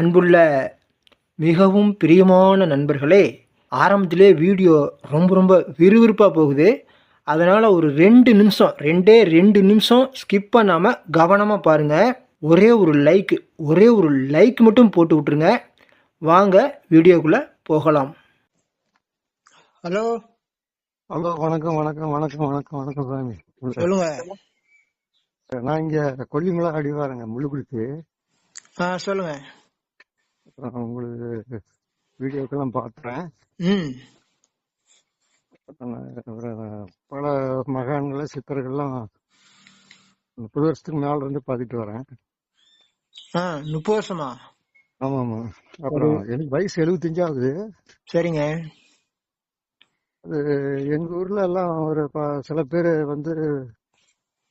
அன்புள்ள மிகவும் பிரியமான நண்பர்களே ஆரம்பத்திலே வீடியோ ரொம்ப ரொம்ப விறுவிறுப்பாக போகுது. அதனால் ஒரு ரெண்டு நிமிஷம் ரெண்டே ரெண்டு நிமிஷம் ஸ்கிப் பண்ணாமல் கவனமாக பாருங்கள் ஒரே ஒரு லைக் ஒரே ஒரு லைக் மட்டும் போட்டு விட்ருங்க வாங்க வீடியோக்குள்ளே போகலாம். ஹலோ ஹலோ வணக்கம் வணக்கம் வணக்கம் வணக்கம் வணக்கம் சாமி. சொல்லுங்க. நான் இங்க கொல்லிமலை அடிவாரங்க முள்ளுக்குறிச்சி. ஆ சொல்லுங்க. அப்புறம் உங்களுக்கு வீடியோக்கெல்லாம் பார்த்தேன் பல மகான்களை சித்தர்கள்லாம் முப்பது வருஷத்துக்கு மேல இருந்து பார்த்துட்டு வரேன். ஆ முப்பது வருஷமா? ஆமா ஆமா அப்புறம் எனக்கு வயசு எழுபத்தஞ்சு ஆகுது. சரிங்க. அது எங்க ஊர்ல எல்லாம் ஒரு சில பேர் வந்து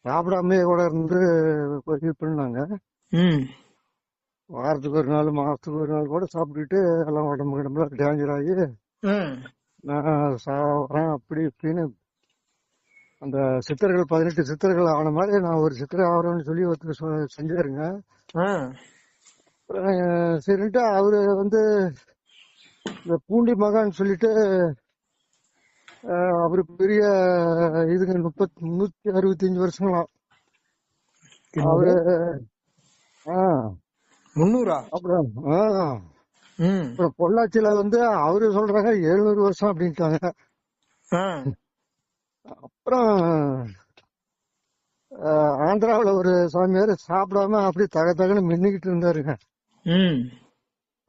சாப்பிடாமே கூட இருந்து இது பண்ணாங்க ம். வாரத்துக்கு ஒரு நாள் மாசத்துக்கு ஒரு நாள் கூட சாப்பிட்டுட்டு எல்லாம் உடம்பு கிடம்புல டேஞ்சர் ஆகி நான் சாவறேன் அப்படி இப்படின்னு அந்த சித்தர்கள் பதினெட்டு சித்தர்கள் ஆன மாதிரி நான் ஒரு சித்தர் ஆகிறேன்னு சொல்லி ஒருத்தர் செஞ்சாருங்க. சரின்ட்டு அவரு வந்து இந்த பூண்டி மகான் சொல்லிட்டு அவரு பெரிய இதுங்க முப்பத்தி நூத்தி அறுபத்தஞ்சு வருஷங்களாம் அவரு ஆ. முந்நூறா? அப்புறம் பொள்ளாச்சியில வந்து அவரு சொல்றாங்க எழுநூறு வருஷம் அப்படின்ட்டாங்க. அப்புறம் ஆந்திராவுல ஒரு சாமியார் சாப்பிடாம அப்படி தக தகன்னு மின்னிக்கிட்டு இருந்தாருங்க.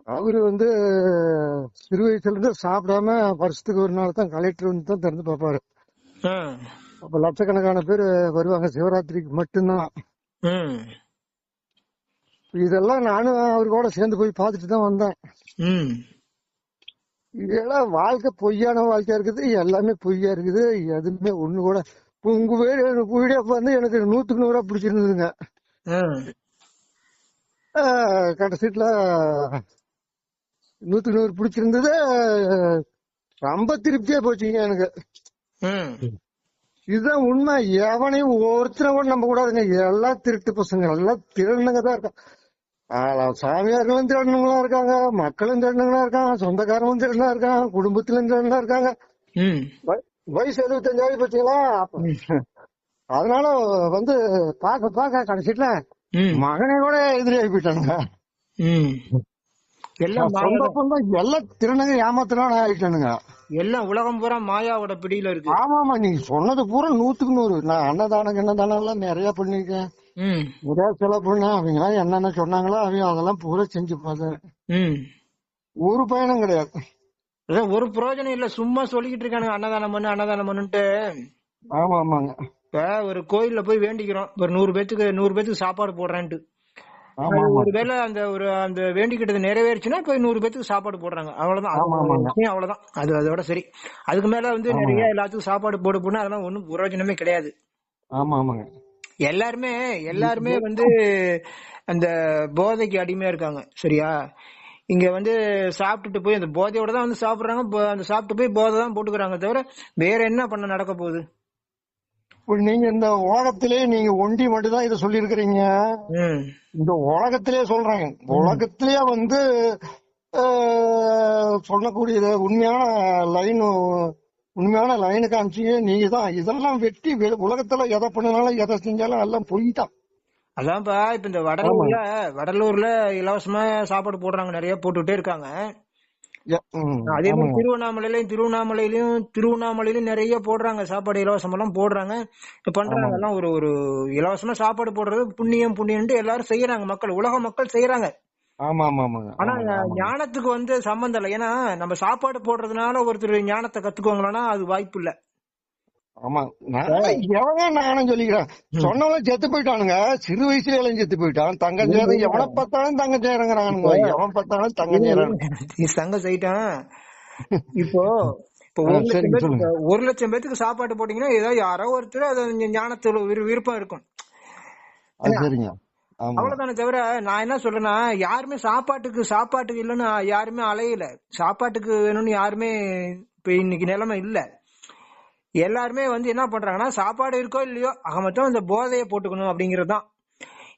அவரு வந்து சிறு வயசுல இருந்து சாப்பிடாம வருஷத்துக்கு ஒரு நாள் தான் கலெக்டர் வந்து தான் திறந்து பார்ப்பாரு. அப்ப லட்சக்கணக்கான பேர் வருவாங்க. சிவராத்திரிக்கு மட்டும்தான். இதெல்லாம் நானும் அவரு கூட சேர்ந்து போய் பார்த்துட்டு தான் வந்தேன். இதெல்லாம் வாழ்க்கை பொய்யான வாழ்க்கையா இருக்குது எல்லாமே பொய்யா இருக்குது எதுவுமே ஒண்ணு கூட. உங்க வீடு வீடியோ வந்து எனக்கு நூத்துக்கு நூறா பிடிச்சிருந்ததுங்க. கடைசிட்டுல நூத்துக்கு நூறு பிடிச்சிருந்தது ரொம்ப திருப்தியா போச்சுங்க எனக்கு. இதுதான் உண்மை. எவனையும் ஒருத்தனை கூட நம்ப கூடாதுங்க. எல்லாம் திருட்டு பசங்க எல்லாம் திருடனுங்க தான் இருக்காங்க ஆனா, சாமியார்களும் திருடனுங்களா இருக்காங்க. மக்களும் திருடனுங்களா இருக்காங்க. சொந்தக்காரங்களும் திருடனா இருக்காங்க. குடும்பத்திலும் திருடனா இருக்காங்க. வயசு எழுபத்தஞ்சாவது பார்த்தீங்களா அப்ப- அதனால வந்து பார்க்க கடைசிட்டுல ம். மகனை கூட எதிரியாகி போயிட்டானுங்க. ம். எல்லாம் எல்லாம் திருநங்க ஏமாத்தினான ஆயிட்டானுங்க. எல்லாம் உலகம் பூரா மாயாவோட பிடியில இருக்கு. ஆமா ஆமா நீங்க சொன்னது பூரா நூத்துக்கு நூறு. நான் அன்னதானம் அன்னதானம் எல்லாம் நிறைய பண்ணிருக்கேன் நிறைய செலவு பண்ணேன் அவங்க எல்லாம் என்னென்ன சொன்னாங்களோ அவங்க அதெல்லாம் பூரா செஞ்சு பார்த்தேன் ம். ஒரு பயணம் கிடையாது. ஒரு பிரயோஜனம் இல்ல சும்மா சொல்லிக்கிட்டு இருக்கானுங்க அன்னதானம் பண்ணு அன்னதானம் பண்ணுன்ட்டு. ஆமா ஆமாங்க. இப்ப ஒரு கோயில்ல போய் வேண்டிக்கிறோம். ஒரு நூறு பேத்துக்கு நூறு பேத்துக்கு சாப்பாடு போடுறேன்ட்டு. ஒருவேளை அந்த ஒரு அந்த வேண்டிக்கிட்டது நிறைவேறுச்சுன்னா போய் நூறு பேத்துக்கு சாப்பாடு போடுறாங்க. அவ்வளவுதான். அவ்வளவுதான். அது அதோட சரி. அதுக்கு மேல வந்து. நிறைய எல்லாத்துக்கும் சாப்பாடு போடு போனா அதெல்லாம் ஒண்ணும் பிரயோஜனமே கிடையாது. ஆமா ஆமாங்க. எல்லாருமே எல்லாருமே வந்து அந்த போதைக்கு அடிமையா இருக்காங்க சரியா? இங்க வந்து சாப்பிட்டுட்டு போய் அந்த போதையோட தான் வந்து சாப்பிடுறாங்க அந்த சாப்பிட்டு போய் போதை தான் போட்டுக்கிறாங்க தவிர வேற என்ன பண்ண நடக்க போகுது? நீங்க இந்த உலகத்திலே நீங்க ஒண்டி மட்டும் தான் இதை சொல்லி இருக்கிறீங்க ம். இந்த உலகத்திலே சொல்றேன். உலகத்திலேயே வந்து சொல்லக்கூடியது உண்மையான லைன் உண்மையான லைனு காமிச்சீங்க நீங்க தான் இதெல்லாம் வெட்டி உலகத்துல எதை பண்ணினாலும் எதை செஞ்சாலும் எல்லாம் பொய் தான் அதான்ப்பா இப்ப இந்த வடலூர்ல வடலூர்ல இலவசமா சாப்பாடு போடுறாங்க நிறைய போட்டுட்டே இருக்காங்க. அதே மாதிரி. திருவண்ணாமலையிலயும் திருவண்ணாமலையிலயும் திருவண்ணாமலையிலயும் நிறைய போடுறாங்க சாப்பாடு இலவசம் எல்லாம் போடுறாங்க பண்றாங்க எல்லாம் ஒரு ஒரு இலவசமா சாப்பாடு போடுறது புண்ணியம் புண்ணியம்ட்டு எல்லாரும் செய்யறாங்க மக்கள் உலக மக்கள் செய்யறாங்க. ஆமா ஆமா ஆமாங்க ஆனா. ஞானத்துக்கு வந்து சம்பந்தம் இல்லை. ஏன்னா நம்ம சாப்பாடு போடுறதுனால ஒருத்தர் ஞானத்தை கத்துக்குவாங்களான்னா அது வாய்ப்பு இல்ல. ஆமா நான் எவங்க நானும் சொல்லிக்கிறேன். சொன்னவங்க செத்து போயிட்டானுங்க. சிறு வயசுல எல்லாம் செத்து போயிட்டான். தங்கம் சேர எவனை பார்த்தாலும் தங்கம் சேரங்கிறானுங்க. எவன் பார்த்தாலும் தங்கம் சேரானுங்க நீ சங்க செய்யிட்டான் இப்போ இப்போ ஒரு லட்சம் சரிங்க, பேருக்கு ஒரு லட்சம் பேத்துக்கு சாப்பாடு போட்டீங்கன்னா ஏதோ யாரோ ஒருத்தர் அது ஞானத்துல விரு- விருப்பம் இருக்கும். அது சரிங்க. அவ்வளவுதானே தவிர நான் என்ன சொல்றேன்னா யாருமே சாப்பாட்டுக்கு சாப்பாட்டுக்கு இல்லைன்னு யாருமே அலையல. சாப்பாட்டுக்கு வேணும்னு யாருமே இப்ப இன்னைக்கு நிலைமை இல்ல. எல்லாருமே வந்து என்ன பண்றாங்கன்னா சாப்பாடு இருக்கோ இல்லையோ ஆக இந்த போதையை போட்டுக்கணும் அப்படிங்கறதுதான்.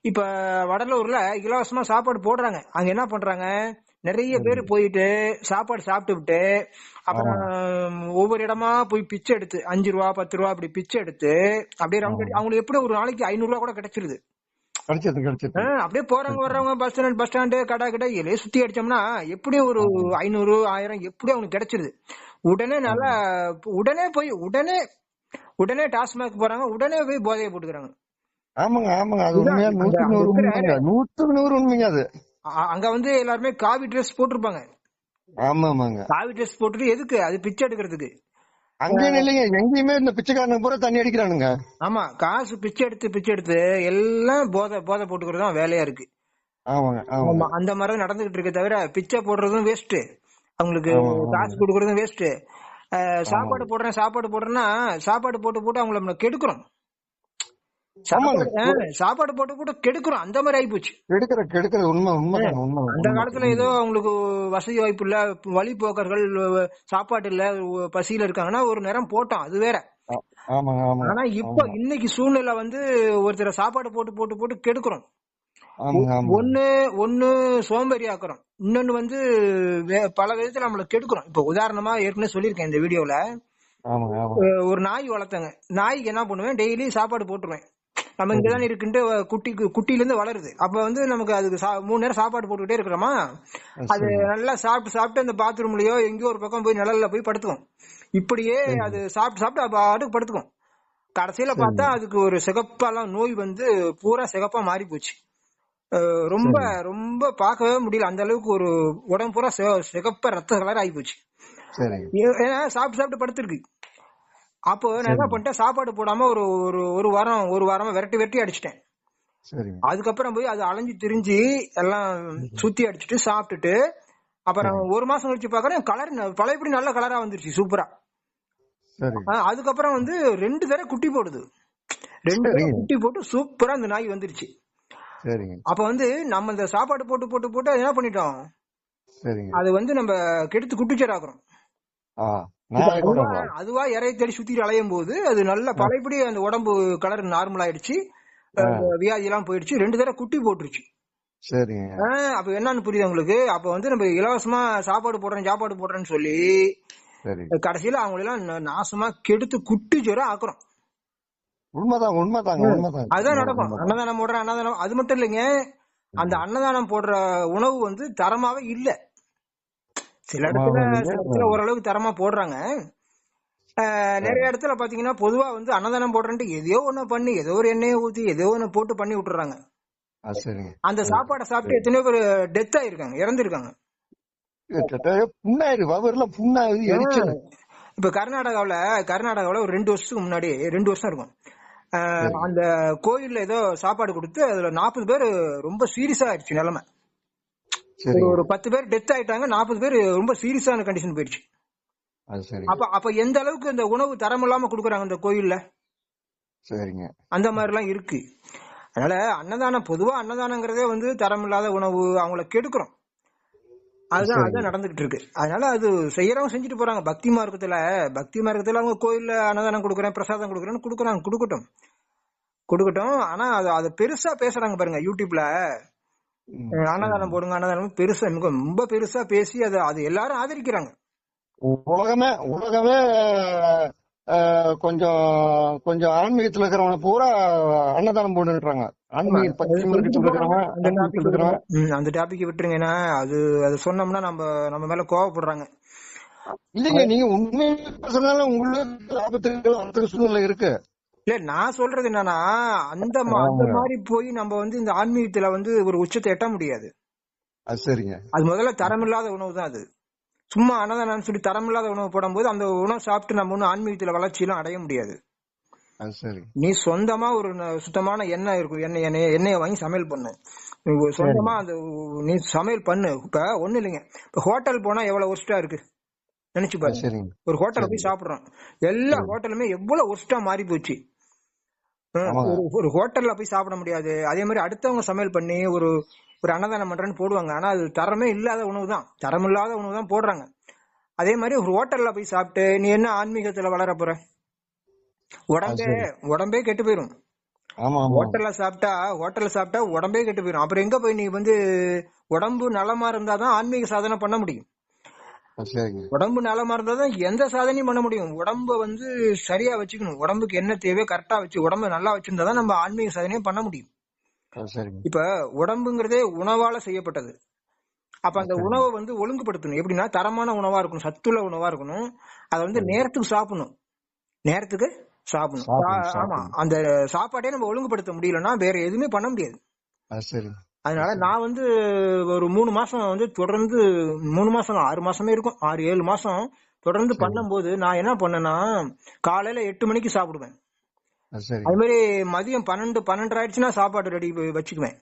இப்ப வடலூர்ல இலவசமா சாப்பாடு போடுறாங்க. அங்க என்ன பண்றாங்க? நிறைய பேர் போயிட்டு சாப்பாடு சாப்பிட்டு விட்டு அப்புறம் ஒவ்வொரு இடமா போய் பிச்சை எடுத்து அஞ்சு ரூபா பத்து ரூபா அப்படி பிச்சை எடுத்து அப்படியே அடி அவங்களுக்கு எப்படி ஒரு நாளைக்கு ஐநூறு ரூபா கூட கிடைச்சிருது. கிடைச்சது கிடைச்சது. அப்படியே போறவங்க வர்றவங்க பஸ் ஸ்டாண்ட் பஸ் ஸ்டாண்டு கடை கடை எல்லாம் சுத்தி அடிச்சோம்னா எப்படியும் ஒரு ஐநூறு ஆயிரம் எப்படியும் அவனுக்கு கிடைச்சிருது. உடனே நல்லா உடனே போய் உடனே உடனே டாஸ்மாக் போறாங்க உடனே போய் போதையை போட்டுக்கிறாங்க. ஆமாங்க ஆமாங்க. அது உண்மையா? நூத்துக்கு நூறு உண்மைங்க. நூத்துக்கு நூறு உண்மைங்க அது. அங்க வந்து எல்லாருமே காவி ட்ரெஸ் போட்டிருப்பாங்க. ஆமா ஆமாங்க காவி ட்ரெஸ் போட்டுட்டு எதுக்கு? அது பிச்சை எடுக்கிறதுக்கு. அங்கேயும் இல்லைங்க எங்கேயுமே இந்த பிச்சைக்காரனுக்கு பூரா தண்ணி அடிக்கிறானுங்க. ஆமா காசு பிச்சை எடுத்து பிச்சை எடுத்து எல்லாம் போதை போதை போட்டுக்கிறது தான் வேலையா இருக்கு. ஆமாங்க ஆமா அந்த மாதிரி தான் நடந்துகிட்டு இருக்கே தவிர பிச்சை போடுறதும் வேஸ்ட் அவங்களுக்கு. காசு கொடுக்கறதும் வேஸ்ட் சாப்பாடு போடுறேன் சாப்பாடு போடுறேன்னா சாப்பாடு போட்டு போட்டு அவங்கள கெடுக்கிறோம். சாப்பாடு போட்டு போட்டு கெடுக்கிறோம். அந்த மாதிரி ஆயிப்போச்சு. கெடுக்கிற கெடுக்கிற உண்மை உண்மைதாங்க உண்மை அந்த காலத்துல ஏதோ அவங்களுக்கு வசதி வாய்ப்பு இல்ல வழிபோக்கர்கள் சாப்பாடு இல்ல பசியில இருக்காங்கன்னா ஒரு நேரம் போட்டோம். அது வேற. ஆனா இப்ப இன்னைக்கு சூழ்நிலை வந்து ஒருத்தர சாப்பாடு போட்டு போட்டு போட்டு கெடுக்கிறோம். ஒண்ணு ஒண்ணு சோம்பேறி ஆக்குறோம் இன்னொன்னு வந்து பல விதத்துல நம்மள கெடுக்கிறோம். இப்ப உதாரணமா ஏற்கனவே சொல்லியிருக்கேன் இந்த வீடியோல. ஒரு நாய் வளர்த்தங்க. நாய்க்கு என்ன பண்ணுவேன்? டெய்லி சாப்பாடு போட்டுருவேன். நம்ம இங்கதானே இருக்குன்ட்டு குட்டி குட்டில இருந்து வளருது. அப்ப வந்து நமக்கு அதுக்கு மூணு நேரம் சாப்பாடு போட்டுக்கிட்டே இருக்கிறோமா? அது நல்லா சாப்பிட்டு சாப்பிட்டு அந்த பாத்ரூம்லயோ எங்கேயோ ஒரு பக்கம் போய் நிழல்ல போய் படுத்துக்கும் இப்படியே அது சாப்பிட்டு சாப்பிட்டு பாட்டுக்கு படுத்துக்கும். கடைசியில பார்த்தா அதுக்கு ஒரு சிகப்பாலாம் நோய் வந்து பூரா சிகப்பா மாறி போச்சு. ரொம்ப ரொம்ப பார்க்கவே முடியல. அந்த அளவுக்கு ஒரு உடம்பு பூரா சிக- சிகப்பா ரத்த கலர் ஆகி போச்சு ஏன்னா சாப்பிட்டு சாப்பிட்டு படுத்திருக்கு. அப்போ நான் என்ன பண்ணிட்டேன் சாப்பாடு போடாம ஒரு ஒரு ஒரு வாரம் ஒரு வாரமா விரட்டி விரட்டி அடிச்சிட்டேன். அதுக்கப்புறம் போய் அது அலைஞ்சு திரிஞ்சு எல்லாம் சுத்தி அடிச்சிட்டு சாப்பிட்டுட்டு அப்புறம் ஒரு மாசம் கழிச்சு பாக்குறேன் கலர் பழையபடி நல்ல கலரா வந்துருச்சு சூப்பரா அதுக்கப்புறம் வந்து ரெண்டு தடவை குட்டி போடுது. ரெண்டு. குட்டி போட்டு சூப்பரா அந்த நாய் வந்துருச்சு. அப்ப வந்து நம்ம இந்த சாப்பாடு போட்டு போட்டு போட்டு என்ன பண்ணிட்டோம்? அது வந்து நம்ம கெடுத்து குட்டிச்சராக்குறோம் ஆ நான் கூட அதுவா இறைய தேடி சுத்தி அலையும் போது அது நல்ல பழையபடி அந்த உடம்பு கலர் நார்மல் ஆயிடுச்சு. வியாதி எல்லாம் போயிடுச்சு. ரெண்டு தடவை குட்டி போட்டுருச்சு. சரிங்க. அப்ப என்னன்னு புரியுது உங்களுக்கு? அப்ப வந்து நம்ம இலவசமா சாப்பாடு போடுறேன் சாப்பாடு போடுறேன்னு சொல்லி கடைசியில அவங்களை எல்லாம் நா- நாசமா கெடுத்து குட்டி ஜுரம் ஆக்குறோம். உண்மைதாங்க உண்மைதாங்க உண்மைதாங்க. அதுதான் நடக்கும். அன்னதானம் போடுற அன்னதானம் அது மட்டும் இல்லைங்க. அந்த அன்னதானம் போடுற உணவு வந்து தரமாவே இல்ல. சில இடத்துல சில இடத்துல ஓரளவுக்கு தரமா போடுறாங்க. நிறைய இடத்துல பாத்தீங்கன்னா பொதுவா வந்து அன்னதானம் போடுறேன்ட்டு எதையோ ஒண்ணு பண்ணி ஏதோ ஒரு எண்ணெயை ஊத்தி ஏதோ ஒண்ணு போட்டு பண்ணி விட்டுறாங்க. அந்த சாப்பாடை சாப்பிட்டு எத்தனையோ பேர் டெத் ஆயிருக்காங்க இறந்திருக்காங்க. இப்ப கர்நாடகாவுல கர்நாடகாவுல ஒரு ரெண்டு வருஷத்துக்கு முன்னாடி ரெண்டு வருஷம் இருக்கும். அந்த கோயில்ல ஏதோ சாப்பாடு கொடுத்து அதுல நாற்பது பேர் ரொம்ப சீரியஸா ஆயிடுச்சு நிலைமை. ஒரு பத்து பேர் டெத் ஆயிட்டாங்க நாற்பது பேர் ரொம்ப சீரியஸான கண்டிஷன் போயிடுச்சு. அப்ப அப்ப எந்த அளவுக்கு இந்த உணவு தரம் இல்லாம கொடுக்குறாங்க இந்த கோயில்ல? சரிங்க. அந்த மாதிரி எல்லாம் இருக்கு. அதனால அன்னதானம் பொதுவா அன்னதானங்கிறதே வந்து தரம் இல்லாத உணவு அவங்கள கெடுக்கிறோம். அதுதான் அதுதான் நடந்துகிட்டு இருக்கு. அதனால அது செய்யறவங்க செஞ்சுட்டு போறாங்க. பக்தி மார்க்கத்துல பக்தி மார்க்கத்துல அவங்க கோயில்ல அன்னதானம் கொடுக்குறேன் பிரசாதம் கொடுக்குறேன்னு கொடுக்குறாங்க கொடுக்கட்டும். கொடுக்கட்டும் ஆனா அது அது பெருசா பேசுறாங்க பாருங்க யூடியூப்ல. அன்னதானம் போடுங்க அன்னதானம் பெருசா ரொம்ப பெருசா பேசி அது அது எல்லாரும் ஆதரிக்கிறாங்க. உலகமே உலகமே கொஞ்சம் கொஞ்சம் ஆன்மீகத்துல இருக்கிறவங்க பூரா அன்னதானம் போட்டுறாங்க அந்த டாபிக் இருக்கிறவங்க ம், அந்த டாபிக் விட்டுருங்க. ஏன்னா அது அது சொன்னோம்னா நம்ம நம்ம மேல கோவப்படுறாங்க. இல்லைங்க நீங்க உண்மையை சொன்னாலும் உங்களுக்கு ஆபத்துகள் வரத்துக்கு சூழ்நிலை இருக்கு. இல்ல நான் சொல்றது என்னன்னா அந்த அந்த மாதிரி போய் நம்ம வந்து இந்த ஆன்மீகத்துல வந்து ஒரு உச்சத்தை எட்ட முடியாது. அது சரிங்க. அது முதல்ல தரமில்லாத உணவு தான் அது. சும்மா அன்னதானம் சொல்லி தரமில்லாத உணவு போடும்போது அந்த உணவு சாப்பிட்டு நம்ம ஒன்றும் ஆன்மீகத்துல வளர்ச்சியெல்லாம் அடைய முடியாது. நீ சொந்தமா ஒரு சுத்தமான எண்ணெய் இருக்கும் எண்ணெய் எண்ணெய் எண்ணெயை வாங்கி சமையல் பண்ணு. சொந்தமா அந்த நீ சமையல் பண்ணு. இப்ப ஒண்ணு இல்லைங்க. இப்ப ஹோட்டல் போனா எவ்வளவு ஒர்ஸ்டா இருக்கு? நினைச்சு சரிங்க. ஒரு ஹோட்டல்ல போய் சாப்பிடுறோம். எல்லா ஹோட்டலுமே எவ்வளவு ஒர்ஸ்டா மாறி போச்சு. ஒரு ஹோட்டல்ல போய் சாப்பிட முடியாது. அதே மாதிரி அடுத்தவங்க சமையல் பண்ணி ஒரு ஒரு அன்னதானம் பண்றேன்னு போடுவாங்க. ஆனா அது தரமே இல்லாத உணவு தான். தரம் இல்லாத உணவு தான் போடுறாங்க. அதே மாதிரி ஒரு ஹோட்டல்ல போய் சாப்பிட்டு நீ என்ன ஆன்மீகத்துல வளர போற? உடம்பே உடம்பே கெட்டு போயிரும். ஹோட்டல்ல சாப்பிட்டா ஹோட்டல்ல சாப்பிட்டா உடம்பே கெட்டு போயிடும் அப்புறம் எங்க போய் நீ வந்து உடம்பு நலமா இருந்தாதான் ஆன்மீக சாதனை பண்ண முடியும்? உடம்பு நலமா இருந்தாதான் எந்த சாதனையும் பண்ண முடியும். உடம்ப வந்து சரியா வச்சுக்கணும். உடம்புக்கு என்ன தேவையோ கரெக்டா வச்சு உடம்பு நல்லா வச்சிருந்தாதான் நம்ம ஆன்மீக சாதனையும் பண்ண முடியும். இப்ப உடம்புங்கிறதே உணவால செய்யப்பட்டது. அப்ப அந்த உணவை வந்து ஒழுங்குபடுத்தணும். எப்படின்னா தரமான உணவா இருக்கணும் சத்துள்ள உணவா இருக்கணும். அதை வந்து நேரத்துக்கு சாப்பிடணும். நேரத்துக்கு சாப்பிடணும். ஆமா. அந்த சாப்பாட்டே நம்ம ஒழுங்குபடுத்த முடியலன்னா வேற எதுவுமே பண்ண முடியாது. அதனால நான் வந்து ஒரு மூணு மாசம் வந்து தொடர்ந்து மூணு மாசம் ஆறு மாசமே இருக்கும். ஆறு ஏழு மாசம் தொடர்ந்து பண்ணும்போது நான் என்ன பண்ணேன்னா காலையில எட்டு மணிக்கு சாப்பிடுவேன். அது மாதிரி மதியம் பன்னெண்டு பன்னெண்டு ஆயிடுச்சுன்னா சாப்பாடு ரெடி வச்சுக்குவேன்.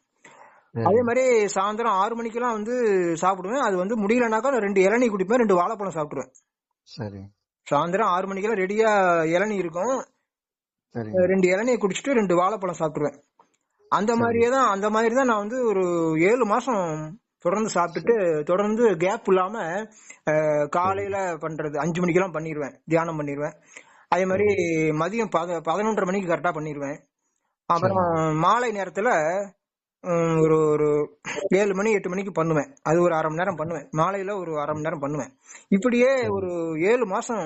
அதே மாதிரி சாயந்தரம் ஆறு மணிக்கெல்லாம் வந்து சாப்பிடுவேன். அது வந்து முடியலனாக்கா நான் ரெண்டு இளநீ குடிப்பேன் ரெண்டு வாழைப்பழம் சாப்பிடுவேன் சரி. சாயந்தரம் ஆறு மணிக்கெல்லாம் ரெடியா இளநீ இருக்கும். ரெண்டு இளநியை குடிச்சிட்டு ரெண்டு வாழைப்பழம் சாப்பிட்டுருவேன். அந்த மாதிரியே தான் அந்த மாதிரி தான் நான் வந்து ஒரு ஏழு மாசம் தொடர்ந்து சாப்பிட்டுட்டு தொடர்ந்து கேப் இல்லாம காலையில பண்றது அஞ்சு மணிக்கெல்லாம் பண்ணிடுவேன் தியானம் பண்ணிடுவேன் அதே மாதிரி மதியம் பத பதினொன்றரை மணிக்கு கரெக்டா பண்ணிடுவேன் அப்புறம் மாலை நேரத்துல ஒரு ஒரு ஏழு மணி எட்டு மணிக்கு பண்ணுவேன். அது ஒரு அரை மணி நேரம் பண்ணுவேன். மாலையில ஒரு அரை மணி நேரம் பண்ணுவேன். இப்படியே ஒரு ஏழு மாசம்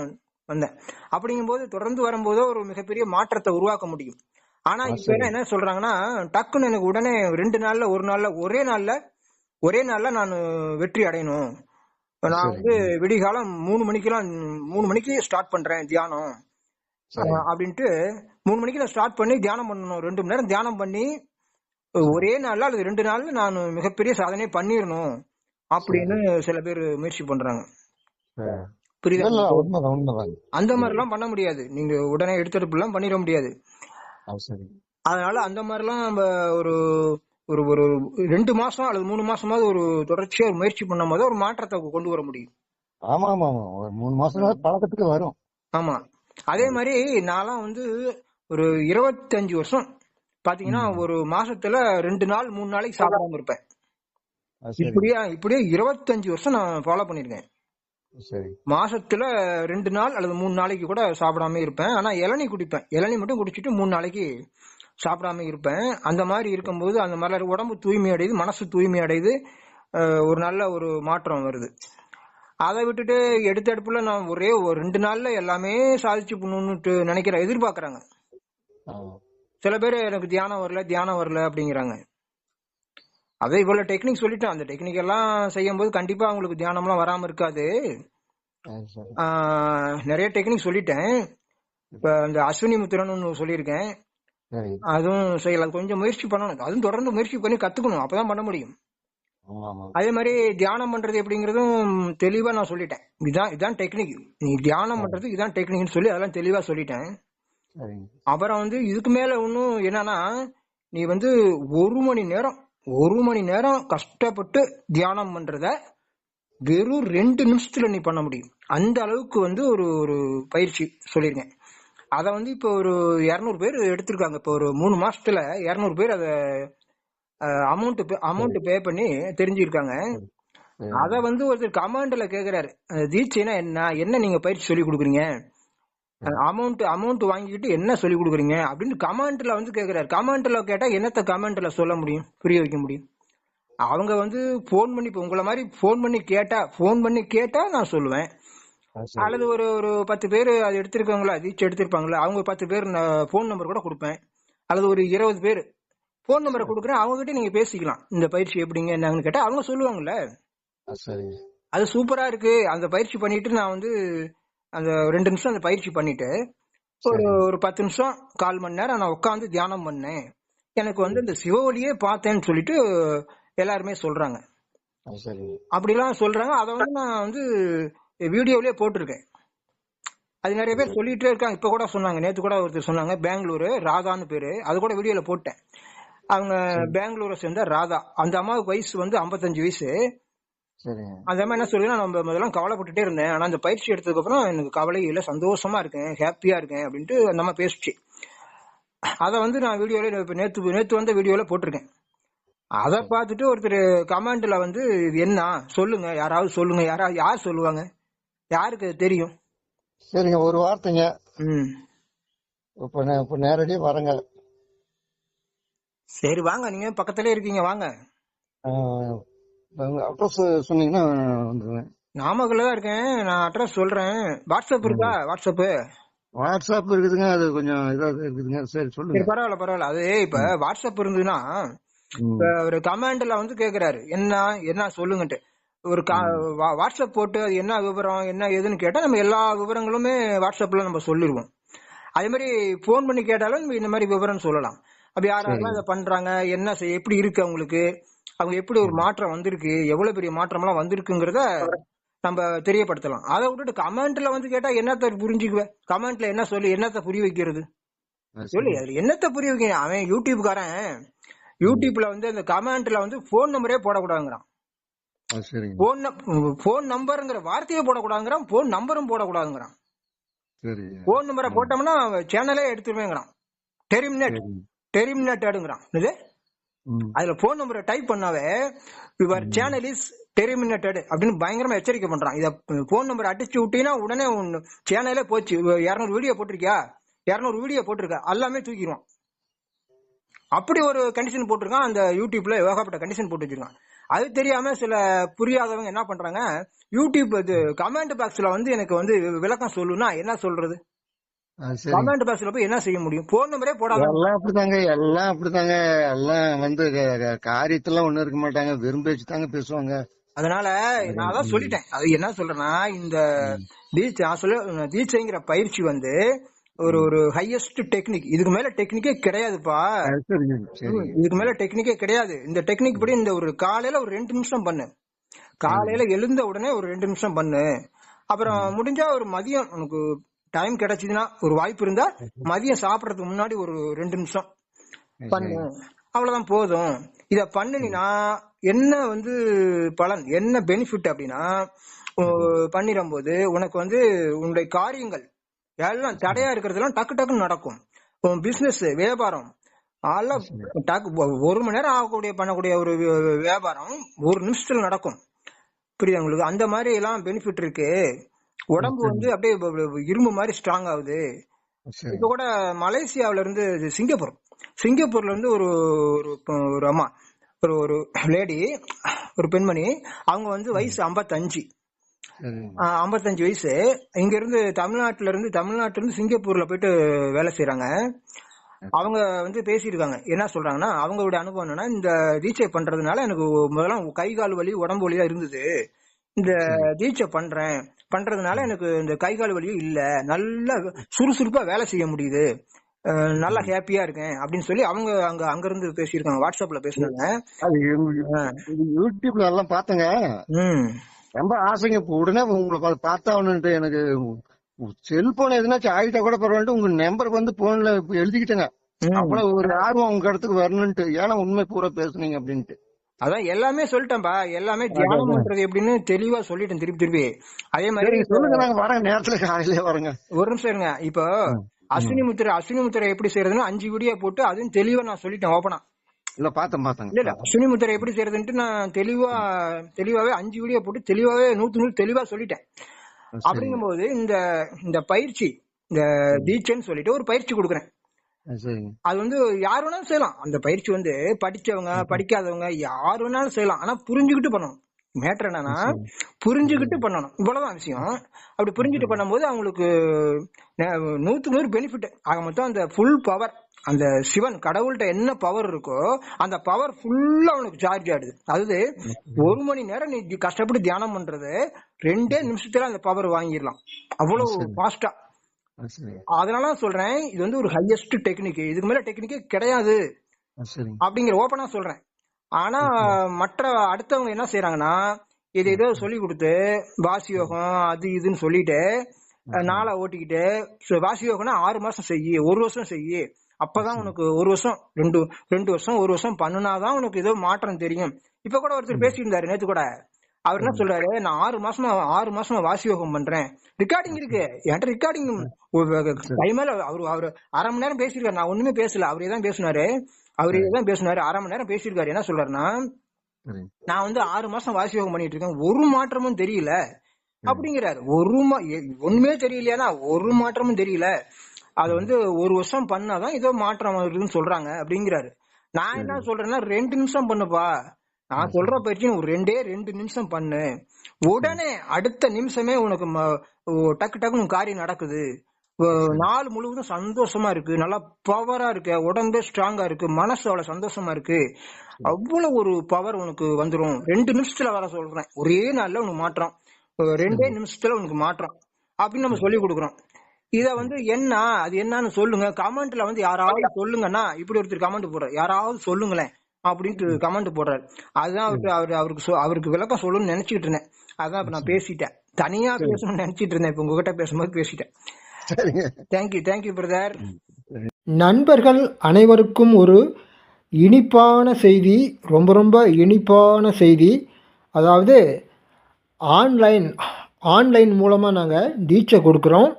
வந்தேன். அப்படிங்கும்போது தொடர்ந்து வரும்போது ஒரு மிகப்பெரிய மாற்றத்தை உருவாக்க முடியும். ஆனா இப்ப என்ன என்ன சொல்றாங்கன்னா டக்குன்னு எனக்கு உடனே ரெண்டு நாள்ல ஒரு நாள்ல ஒரே நாள்ல ஒரே நாள்ல நான் வெற்றி அடையணும். நான் வந்து விடிகாலம் மூணு மணிக்கெல்லாம் மூணு மணிக்கு ஸ்டார்ட் பண்றேன் தியானம். அப்படின்ட்டு மூணு மணிக்கு நான் ஸ்டார்ட் பண்ணி தியானம் பண்ணணும். ரெண்டு மணி நேரம் தியானம் பண்ணி ஒரே நாள்ல அல்லது ரெண்டு நாள்ல நான் மிகப்பெரிய சாதனை பண்ணிடணும் அப்படின்னு சில பேர் முயற்சி பண்றாங்க. புரியுதா? அந்த மாதிரி எல்லாம் பண்ண முடியாது. நீங்க உடனே எடுத்தெடுப்பு எல்லாம் பண்ணிட முடியாது. அதனால அந்த மாதிரிலாம் நம்ம ஒரு ஒரு ஒரு ரெண்டு மாசம் அல்லது மூணு மாசமாவது ஒரு தொடர்ச்சியா ஒரு முயற்சி பண்ணும் போது ஒரு மாற்றத்தை கொண்டு வர முடியும். ஆமா ஆமா ஆமா. ஒரு மூணு மாசம் பழக்கத்துக்கு வரும். ஆமா. அதே மாதிரி நான்லாம் வந்து ஒரு இருபத்தஞ்சு வருஷம் பாத்தீங்கன்னா ஒரு மாசத்துல ரெண்டு நாள் மூணு நாளைக்கு சாப்பிடாம இருப்பேன். இப்படியா இப்படியே இருபத்தஞ்சு வருஷம் நான் ஃபாலோ பண்ணிருக்கேன் மாசத்துல ரெண்டு நாள் அல்லது மூணு நாளைக்கு கூட சாப்பிடாம இருப்பேன். ஆனா இளநீ குடிப்பேன். இளநீ மட்டும் குடிச்சிட்டு மூணு நாளைக்கு சாப்பிடாம இருப்பேன். அந்த மாதிரி இருக்கும்போது அந்த மாதிரி உடம்பு தூய்மை அடையுது மனசு தூய்மை அடையுது. ஒரு நல்ல ஒரு மாற்றம் வருது. அதை விட்டுட்டு எடுத்த அடுப்புல நான் ஒரே ஒரு ரெண்டு நாள்ல எல்லாமே சாதிச்சு பண்ணணும்னு நினைக்கிற எதிர்பார்க்கறாங்க. சில பேர் எனக்கு தியானம் வரல தியானம் வரல அப்படிங்கிறாங்க. அதே இவ்வளவு டெக்னிக் சொல்லிட்டேன். அந்த டெக்னிக் எல்லாம் செய்யும் போது கண்டிப்பா அவங்களுக்கு தியானம்லாம் வராம இருக்காது. நிறைய டெக்னிக் சொல்லிட்டேன். இப்ப இந்த அஸ்வினி முத்திரன் ஒன்று சொல்லியிருக்கேன். அதுவும் செய்யலாம். கொஞ்சம் முயற்சி பண்ணணும். அதுவும் தொடர்ந்து முயற்சி பண்ணி கத்துக்கணும். அப்பதான் பண்ண முடியும். அதே மாதிரி தியானம் பண்றது எப்படிங்கறதும் தெளிவா நான் சொல்லிட்டேன். இதான் இதான் டெக்னிக் நீ தியானம் பண்றது இதான் டெக்னிக்னு சொல்லி அதெல்லாம் தெளிவா சொல்லிட்டேன். அப்புறம் வந்து இதுக்கு மேல இன்னும் என்னன்னா நீ வந்து ஒரு மணி நேரம் ஒரு மணி நேரம் கஷ்டப்பட்டு தியானம் பண்றத வெறும் ரெண்டு நிமிஷத்துல நீ பண்ண முடியும். அந்த அளவுக்கு வந்து ஒரு ஒரு பயிற்சி சொல்லியிருக்கேன். அத வந்து இப்போ ஒரு இருநூறு பேர் எடுத்திருக்காங்க. இப்போ ஒரு மூணு மாசத்துல இருநூறு பேர் அத அமௌண்ட் அமௌண்ட் பே பண்ணி தெரிஞ்சிருக்காங்க. சரி. அத வந்து ஒருத்தர் கமாண்ட்ல கேக்குறாரு. தீட்சைனா என்ன என்ன நீங்க பயிற்சி சொல்லி கொடுக்குறீங்க? அமௌண்ட் அமௌண்ட் வாங்கிக்கிட்டு என்ன சொல்லி கொடுக்குறீங்க? அப்படின்னு கமாண்ட்ல வந்து கேக்குறாரு. கமாண்ட்ல கேட்டா என்னத்த கமாண்ட்ல சொல்ல முடியும்? புரிய வைக்க முடியும். அவங்க வந்து ஃபோன் பண்ணி உங்களை மாதிரி ஃபோன் பண்ணி கேட்டா ஃபோன் பண்ணி கேட்டா நான் சொல்லுவேன். அல்லது ஒரு ஒரு பத்து பேர் அது எடுத்திருக்காங்களா தீட்சை எடுத்திருப்பாங்களா அவங்க பத்து பேர் ஃபோன் நம்பர் கூட கொடுப்பேன். அல்லது ஒரு இருபது பேர் ஃபோன் நம்பரை கொடுக்குறேன். அவங்க கிட்ட நீங்க பேசிக்கலாம். இந்த பயிற்சி எப்படிங்க என்னங்கன்னு கேட்டா அவங்க சொல்லுவாங்கல்ல. அது சூப்பரா இருக்கு. அந்த பயிற்சி பண்ணிட்டு நான் வந்து அந்த ரெண்டு நிமிஷம் அந்த பயிற்சி பண்ணிட்டு ஒரு ஒரு பத்து நிமிஷம் கால் மணி நேரம் நான் உட்காந்து தியானம் பண்ணேன். எனக்கு வந்து இந்த சிவவழியே பார்த்தேன்னு சொல்லிட்டு எல்லாருமே சொல்றாங்க. அப்படிலாம் சொல்றாங்க. அதை வந்து நான் வந்து வீடியோலயே போட்டிருக்கேன். அது நிறைய பேர் சொல்லிட்டே இருக்காங்க. இப்ப கூட சொன்னாங்க. நேத்து கூட ஒருத்தர் சொன்னாங்க. பெங்களூரு ராதான்னு பேரு. அது கூட வீடியோல போட்டேன். அவங்க பெங்களூரை சேர்ந்த ராதா. அந்த அம்மாவுக்கு வயசு வந்து 55 வயசு. அந்த அம்மா என்ன சொல்லுங்க நம்ம முதல்ல கவலைப்பட்டுட்டே இருந்தேன். ஆனா அந்த பயிற்சி எடுத்ததுக்கு அப்புறம் எனக்கு கவலை இல்ல சந்தோஷமா இருக்கேன் ஹாப்பியா இருக்கேன் அப்படின்ட்டு அந்த அம்மா பேசுச்சு. அத வந்து நான் வீடியோல இப்ப நேத்து நேத்து வந்த வீடியோல போட்டிருக்கேன். அத பார்த்துட்டு ஒருத்தர் கமெண்ட்ல வந்து இது என்ன? சொல்லுங்க யாராவது சொல்லுங்க யாராவது யார் சொல்லுவாங்க? யாருக்கு தெரியும்? சரிங்க ஒரு வார்த்தைங்க. ம். இப்ப நே- இப்ப நேரடியா வரங்க. சரி வாங்க நீங்க பக்கத்துலயே இருக்கீங்க வாங்க. அட்ரஸ் சொன்னீங்கன்னா வந்துருவேன் நாமக்கல்ல தான் இருக்கேன். நான் அட்ரஸ் சொல்றேன். வாட்ஸ்அப் இருக்கா? வாட்ஸ்அப் வாட்ஸ்அப் இருக்குதுங்க. அது கொஞ்சம் இதா இருக்குதுங்க. சரி சொல்லுங்க. பரவாயில்ல பரவாயில்ல. அது இப்ப வாட்ஸ்அப் இருந்ததுன்னா. இப்ப ஒரு கமெண்ட்ல வந்து கேக்குறாரு. என்ன என்ன சொல்லுங்கன்ட்டு. ஒரு வாட்ஸ்அப் போட்டு அது என்ன விவரம் என்ன ஏதுன்னு கேட்டா நம்ம எல்லா விவரங்களுமே வாட்ஸ்அப்ல நம்ம சொல்லிடுவோம் அதே மாதிரி ஃபோன் பண்ணி கேட்டாலும் இந்த மாதிரி விவரம் சொல்லலாம். அப்ப யார் யாரெல்லாம் இதை பண்றாங்க? என்ன செய்- எப்படி இருக்கு அவங்களுக்கு? அவங்க எப்படி ஒரு மாற்றம் வந்திருக்கு எவ்வளவு பெரிய மாற்றம் எல்லாம் வந்திருக்குங்கிறத நம்ம தெரியப்படுத்தலாம். அதை விட்டுட்டு கமெண்ட்ல வந்து கேட்டா என்னத்த புரிஞ்சுக்குவேன் கமெண்ட்ல என்ன சொல்லி என்னத்த புரிய வைக்கிறது? சொல்லு. அதுல என்னத்த புரிய வைக்க அவன் யூடியூப்காரன். யூடியூப்ல வந்து அந்த கமெண்ட்ல வந்து போன் நம்பரே போடக்கூடாதுங்கிறான். போன் போன் நம்பருங்கிற வார்த்தையே போடக்கூடாதுங்கிறான் போன் நம்பரும் போடக்கூடாதுங்கிறான். போன் நம்பரை போட்டோம்னா சேனலே எடுத்துருவேங்கிறான். டெரிமினேட் சரி. டெரிமினேட்டடுங்கிறான் இது. அதுல போன் நம்பரை டைப் பண்ணாவே யுவர் சேனல் இஸ் டெரிமினேட்டட் அப்படின்னு பயங்கரமா எச்சரிக்கை பண்றான். இத போன் நம்பர் அடிச்சு விட்டீங்கன்னா உடனே சேனலே போச்சு. இருநூறு வீடியோ போட்டிருக்கியா? இருநூறு வீடியோ போட்டிருக்க. எல்லாமே தூக்கிடுவான் அப்படி ஒரு கண்டிஷன் போட்டிருக்கான். அந்த யூடியூப்ல ஏகப்பட்ட கண்டிஷன் போட்டு வச்சிருக்கான். அது தெரியாம சில புரியாதவங்க என்ன பண்றாங்க யூடியூப் இது கமெண்ட் பாக்ஸ்ல வந்து எனக்கு வந்து விளக்கம் சொல்லுனா என்ன சொல்றது? கமெண்ட் பாக்ஸ்ல போய் என்ன செய்ய முடியும்? போன் நம்பரே போடாத எல்லாம் அப்படிதாங்க எல்லாம் அப்படிதாங்க எல்லாம் வந்து காரியத்துல ஒண்ணு இருக்க மாட்டாங்க. வெறும் பேச்சு தாங்க பேசுவாங்க. அதனால நான் அதான் சொல்லிட்டேன். அது என்ன சொல்றேன்னா இந்த தீட்சை நான் சொல்ல தீட்சைங்கிற பயிற்சி வந்து ஒரு ஒரு ஹையஸ்ட் டெக்னிக் இதுக்கு மேல டெக்னிக்கே கிடையாதுப்பா. இதுக்கு மேல டெக்னிக்கே கிடையாது. இந்த டெக்னிக் படி இந்த ஒரு காலையில ஒரு ரெண்டு நிமிஷம் பண்ணு. காலையில எழுந்த உடனே ஒரு ரெண்டு நிமிஷம் பண்ணு. அப்புறம் முடிஞ்சா ஒரு மதியம் உனக்கு டைம் கிடைச்சதுன்னா ஒரு வாய்ப்பு இருந்தா மதியம் சாப்பிடறதுக்கு முன்னாடி ஒரு ரெண்டு நிமிஷம் பண்ணு. அவ்வளவுதான் போதும். இத பண்ணுனா என்ன வந்து பலன்? என்ன பெனிஃபிட் அப்படின்னா பண்ணிடும் போது உனக்கு வந்து உன்னுடைய காரியங்கள் எல்லாம் தடையா இருக்கிறதெல்லாம் டக்கு டக்குன்னு நடக்கும். உன் பிசினஸ் வியாபாரம் டக்கு ஒரு மணி நேரம் ஆகக்கூடிய பண்ணக்கூடிய ஒரு வியாபாரம் ஒரு நிமிஷத்துல நடக்கும். புரியுதா உங்களுக்கு? அந்த மாதிரி எல்லாம் பெனிஃபிட் இருக்கு. உடம்பு வந்து அப்படியே இரும்பு மாதிரி ஸ்ட்ராங் ஆகுது. இப்ப கூட மலேசியாவுல இருந்து சிங்கப்பூர். சிங்கப்பூர்ல இருந்து ஒரு ஒரு அம்மா ஒரு ஒரு லேடி ஒரு பெண்மணி அவங்க வந்து வயசு 55 சரி. ஆஹ் 55 வயசு. இங்க இருந்து தமிழ்நாட்டுல இருந்து தமிழ்நாட்டுல இருந்து சிங்கப்பூர்ல போயிட்டு வேலை செய்யறாங்க அவங்க வந்து பேசியிருக்காங்க. என்ன சொல்றாங்கன்னா அவங்களுடைய அனுபவம் என்னன்னா இந்த தீட்சை பண்றதுனால எனக்கு முதல்ல கை கால் வலி உடம்பு வலியா இருந்தது. இந்த தீட்சை பண்றேன். பண்றதுனால எனக்கு இந்த கை கால் வலியும் இல்ல. நல்லா சுறுசுறுப்பா வேலை செய்ய முடியுது. நல்லா ஹாப்பியா இருக்கேன் அப்படின்னு சொல்லி அவங்க அங்க அங்க இருந்து பேசியிருக்காங்க. வாட்ஸ்அப்ல பேசினாங்க. யூடியூப்ல எல்லாம் பார்த்தங்க. ம். ரொம்ப ஆசைங்க. இப்ப உடனே உங்களை பா- பார்த்தாகணுன்ட்டு எனக்கு செல்போன் எதுனாச்சும் ஆகிட்டா கூட பரவாயில்ல உங்க நம்பர் வந்து போன்ல எழுதிக்கிட்டேங்க. ம். அவ்வளவு ஒரு ஆர்வம் உங்க இடத்துக்கு வரணும்ட்டு ஏன்னா உண்மை பூரா பேசுனீங்க அப்படின்ட்டு. அதான் எல்லாமே சொல்லிட்டேன்பா. எல்லாமே தியானம் பண்றது எப்படின்னு தெளிவா சொல்லிட்டேன் திருப்பி திருப்பி. அதே மாதிரி சொல்லுங்க நாங்க வரேன் நேரத்துல காலையிலே வரேங்க. ஒரு நிமிஷம் இருங்க. இப்போ அஸ்வினி முத்திரை அஸ்வினி முத்திரை எப்படி செய்யறதுன்னு அஞ்சு வீடியோ போட்டு அதுவும் தெளிவா நான் சொல்லிட்டேன் ஓப்பனா. இல்ல பார்த்தேன் இல்ல பார்த்தேங்க. இல்ல அஸ்வினி முத்திரை எப்படி செய்யறதுன்ட்டு நான் தெளிவா தெளிவாவே அஞ்சு வீடியோ போட்டு தெளிவாவே நூத்து நூறு தெளிவா சொல்லிட்டேன். அப்படிங்கும்போது இந்த இந்த பயிற்சி இந்த தீட்சைன்னு சொல்லிட்டு ஒரு பயிற்சி கொடுக்குறேன். அது வந்து யார் வேணாலும் செய்யலாம். அந்த பயிற்சி வந்து படிச்சவங்க படிக்காதவங்க யார் வேணாலும் செய்யலாம். ஆனா புரிஞ்சுக்கிட்டு பண்ணணும். மேட்டர் என்னன்னா புரிஞ்சுக்கிட்டு பண்ணணும். இவ்வளவுதான் விஷயம். அப்படி புரிஞ்சுட்டு பண்ணும்போது அவங்களுக்கு நூத்துக்கு நூறு பெனிஃபிட் ஆக மொத்தம் அந்த ஃபுல் பவர் அந்த சிவன் கடவுள்கிட்ட என்ன பவர் இருக்கோ அந்த பவர் ஃபுல்லா அவனுக்கு சார்ஜ் ஆயிடுது. அதாவது ஒரு மணி நேரம் நீ கஷ்டப்பட்டு தியானம் பண்றது ரெண்டே நிமிஷத்துல அந்த பவர் வாங்கிடலாம். அவ்வளவு ஃபாஸ்டா அதனால தான் சொல்றேன் இது வந்து ஒரு ஹையஸ்ட் டெக்னிக் இதுக்கு மேல டெக்னிக்கே கிடையாது. அப்படிங்கிற ஓப்பனா சொல்றேன். ஆனா மற்ற அடுத்தவங்க என்ன செய்யறாங்கன்னா இது ஏதோ சொல்லி கொடுத்து வாசி யோகம் அது இதுன்னு சொல்லிட்டு நாளை ஓட்டிக்கிட்டு வாசி யோகம்னா ஆறு மாசம் செய்யி ஒரு வருஷம் செய்யி அப்பதான் உனக்கு ஒரு வருஷம் ரெண்டு ரெண்டு வருஷம் ஒரு வருஷம் பண்ணுனாதான் உனக்கு ஏதோ மாற்றம் தெரியும். இப்ப கூட ஒருத்தர் பேசியிருந்தாரு நேத்து கூட. அவர் என்ன சொல்றாரு? நான் ஆறு மாசமா ஆறு மாசமா வாசி யோகம் பண்றேன். ரெக்கார்டிங் இருக்கு. என்கிட்ட ரெக்கார்டிங் டைமேல அவரு அவரு அரை மணி நேரம் பேசியிருக்காரு. நான் ஒண்ணுமே பேசல. அவரே தான் பேசினாரு. அவரே தான் பேசினாரு. அரை மணி நேரம் பேசியிருக்காரு. என்ன சொல்றாருன்னா நான் வந்து ஆறு மாசம் வாசி யோகம் பண்ணிட்டு இருக்கேன். ஒரு மாற்றமும் தெரியல. அப்படிங்கிறாரு. ஒரு மா ஒண்ணுமே தெரியலையானா ஒரு மாற்றமும் தெரியல. அது வந்து ஒரு வருஷம் பண்ணாதான் ஏதோ மாற்றம் வருதுன்னு சொல்றாங்க அப்படிங்கிறாரு. நான் என்ன சொல்றேன்னா ரெண்டு நிமிஷம் பண்ணுப்பா. நான் சொல்ற பயிற்சி ஒரு ரெண்டே ரெண்டு நிமிஷம் பண்ணு. உடனே அடுத்த நிமிஷமே உனக்கு டக்கு டக்குன்னு உன் காரியம் நடக்குது. நாள் முழுவதும் சந்தோஷமா இருக்கு. நல்லா பவரா இருக்கு. உடம்பே ஸ்ட்ராங்கா இருக்கு. மனசு அவ்வளவு சந்தோஷமா இருக்கு. அவ்வளவு ஒரு பவர் உனக்கு வந்துரும். ரெண்டு நிமிஷத்துல வர சொல்றேன். ஒரே நாள்ல உனக்கு மாற்றம். ரெண்டே நிமிஷத்துல உனக்கு மாற்றம். அப்படின்னு நம்ம சொல்லி கொடுக்குறோம். இத வந்து என்ன அது என்னன்னு சொல்லுங்க. கமெண்ட்ல வந்து யாராவது சொல்லுங்கன்னா இப்படி ஒருத்தர் கமெண்ட் போடுறாரு. யாராவது சொல்லுங்களேன். அப்படின்ட்டு கமெண்ட் போடுறாரு. அதுதான் அவருக்கு அவரு அவருக்கு சொ- அவருக்கு விளக்கம் சொல்லணும்னு நினைச்சிட்டு இருந்தேன். அதான் இப்ப நான் பேசிட்டேன். தனியா பேசணும்னு நினைச்சிட்டு இருந்தேன். இப்ப உங்ககிட்ட பேசும்போது பேசிட்டேன். சரிங்க. தேங்க்யூ தேங்க்யூ பிரதர் நண்பர்கள் அனைவருக்கும் ஒரு இனிப்பான செய்தி ரொம்ப ரொம்ப இனிப்பான செய்தி. அதாவது ஆன்லைன் ஆன்லைன் மூலமாக நாங்கள் தீட்சை கொடுக்குறோம்.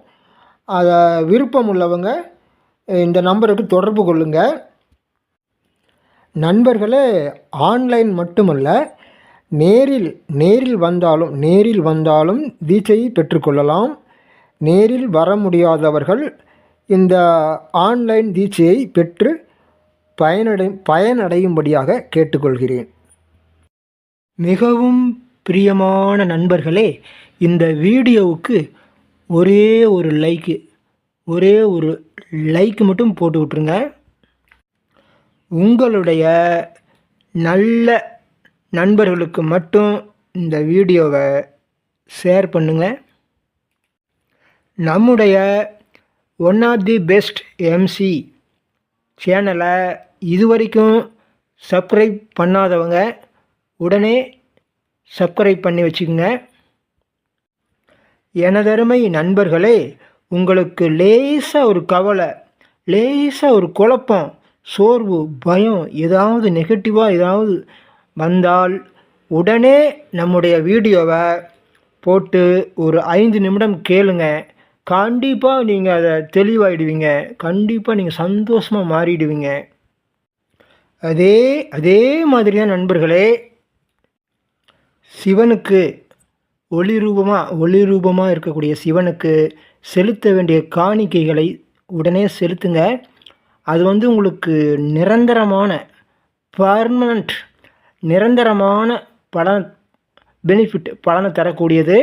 அதை விருப்பம் உள்ளவங்க இந்த நம்பருக்கு தொடர்பு கொள்ளுங்கள் நண்பர்களே ஆன்லைன் மட்டுமல்ல நேரில் நேரில் வந்தாலும் நேரில் வந்தாலும் வீச்சையை பெற்றுக்கொள்ளலாம். நேரில் வர முடியாதவர்கள் இந்த ஆன்லைன் தீட்சையை பெற்று பயனடை பயனடையும்படியாக கேட்டுக்கொள்கிறேன். மிகவும் பிரியமான நண்பர்களே இந்த வீடியோவுக்கு ஒரே ஒரு லைக்கு ஒரே ஒரு லைக் மட்டும் போட்டு விட்ருங்க உங்களுடைய நல்ல நண்பர்களுக்கு மட்டும் இந்த வீடியோவை ஷேர் பண்ணுங்கள் நம்முடைய one of the best MC சேனலை இதுவரைக்கும் சப்ஸ்கிரைப் பண்ணாதவங்க உடனே சப்ஸ்கிரைப் பண்ணி வச்சுக்கோங்க. எனதருமை நண்பர்களே உங்களுக்கு லேசாக ஒரு கவலை லேசாக ஒரு குழப்பம் சோர்வு பயம் ஏதாவது நெகட்டிவாக ஏதாவது வந்தால் உடனே நம்முடைய வீடியோவை போட்டு ஒரு ஐந்து நிமிடம் கேளுங்க. கண்டிப்பாக நீங்கள் அதை தெளிவாயிடுவீங்க. கண்டிப்பாக நீங்கள் சந்தோஷமாக மாறிடுவீங்க. அதே அதே மாதிரி தான் நண்பர்களே சிவனுக்கு ஒளி ரூபமாக ஒளி ரூபமாக இருக்கக்கூடிய சிவனுக்கு செலுத்த வேண்டிய காணிக்கைகளை உடனே செலுத்துங்க. அது வந்து உங்களுக்கு நிரந்தரமான பர்மனண்ட் நிரந்தரமான பலன் பெனிஃபிட் பலனை தரக்கூடியது.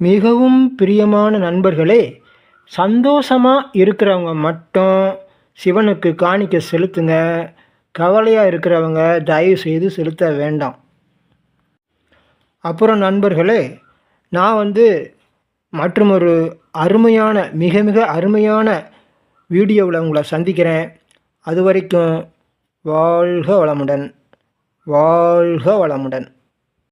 மிகவும் பிரியமான நண்பர்களே சந்தோஷமாக இருக்கிறவங்க மட்டும் சிவனுக்கு காணிக்க செலுத்துங்க. கவலையாக இருக்கிறவங்க தயவு செய்து செலுத்த வேண்டாம். அப்புறம் நண்பர்களே நான் வந்து மற்றும் ஒரு அருமையான மிக மிக அருமையான வீடியோவில் உங்களை சந்திக்கிறேன். அது வரைக்கும் வாழ்க வளமுடன். வாழ்க வளமுடன்.